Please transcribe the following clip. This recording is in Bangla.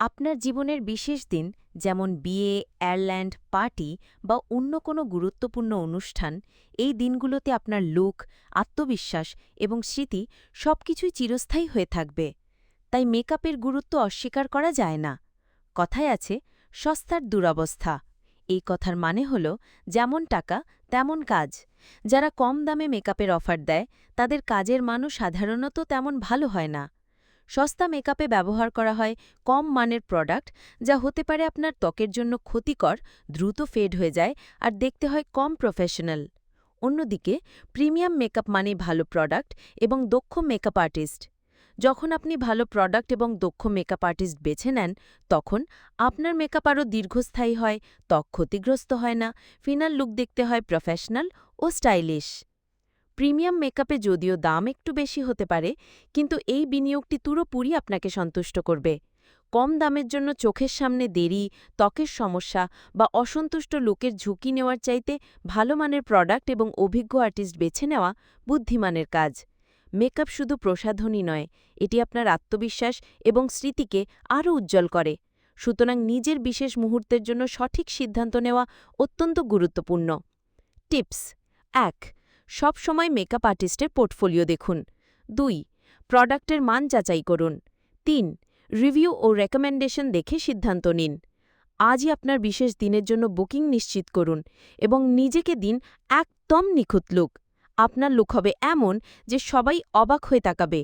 আপনার জীবনের বিশেষ দিন, যেমন বিয়ে, এয়ারল্যান্ড, পার্টি বা অন্য কোনো গুরুত্বপূর্ণ অনুষ্ঠান, এই দিনগুলোতে আপনার লুক, আত্মবিশ্বাস এবং স্মৃতি সবকিছুই চিরস্থায়ী হয়ে থাকবে। তাই মেকআপের গুরুত্ব অস্বীকার করা যায় না। কথায় আছে, সস্তার দুরবস্থা। এই কথার মানে হল, যেমন টাকা, তেমন কাজ। যারা কম দামে মেকআপের অফার দেয়, তাদের কাজের মানও সাধারণত তেমন ভালো হয় না। সস্তা মেকআপে ব্যবহার করা হয় কম মানের প্রোডাক্ট, যা হতে পারে আপনার ত্বকের জন্য ক্ষতিকর, দ্রুত ফেড হয়ে যায় আর দেখতে হয় কম প্রফেশনাল। অন্যদিকে, প্রিমিয়াম মেকআপ মানে ভালো প্রোডাক্ট এবং দক্ষ মেকআপ আর্টিস্ট। যখন আপনি ভালো প্রোডাক্ট এবং দক্ষ মেকআপ আর্টিস্ট বেছে নেন, তখন আপনার মেকআপ আরও দীর্ঘস্থায়ী হয়, ত্বক ক্ষতিগ্রস্ত হয় না, ফিনাল লুক দেখতে হয় প্রফেশনাল ও স্টাইলিশ। প্রিমিয়াম মেকআপে যদিও দাম একটু বেশি হতে পারে, কিন্তু এই বিনিয়োগটি পুরোপুরি আপনাকে সন্তুষ্ট করবে। কম দামের জন্য চোখের সামনে দেরি, ত্বকের সমস্যা বা অসন্তুষ্ট লোকের ঝুঁকি নেওয়ার চাইতে ভালো মানের প্রোডাক্ট এবং অভিজ্ঞ আর্টিস্ট বেছে নেওয়া বুদ্ধিমানের কাজ। মেকআপ শুধু প্রসাধনী নয়, এটি আপনার আত্মবিশ্বাস এবং স্মৃতিকে আরও উজ্জ্বল করে। সুতরাং নিজের বিশেষ মুহূর্তের জন্য সঠিক সিদ্ধান্ত নেওয়া অত্যন্ত গুরুত্বপূর্ণ। টিপস, এক সব সময় মেকআপ আর্টিস্টের পোর্টফোলিও দেখুন। দুই প্রোডাক্টের মান যাচাই করুন। তিন রিভিউ ও রেকমেন্ডেশন দেখে সিদ্ধান্ত নিন। আজই আপনার বিশেষ দিনের জন্য বুকিং নিশ্চিত করুন এবং নিজেকে দিন একদম নিখুঁত লুক আপনার লুক হবে এমন যে সবাই অবাক হয়ে তাকাবে।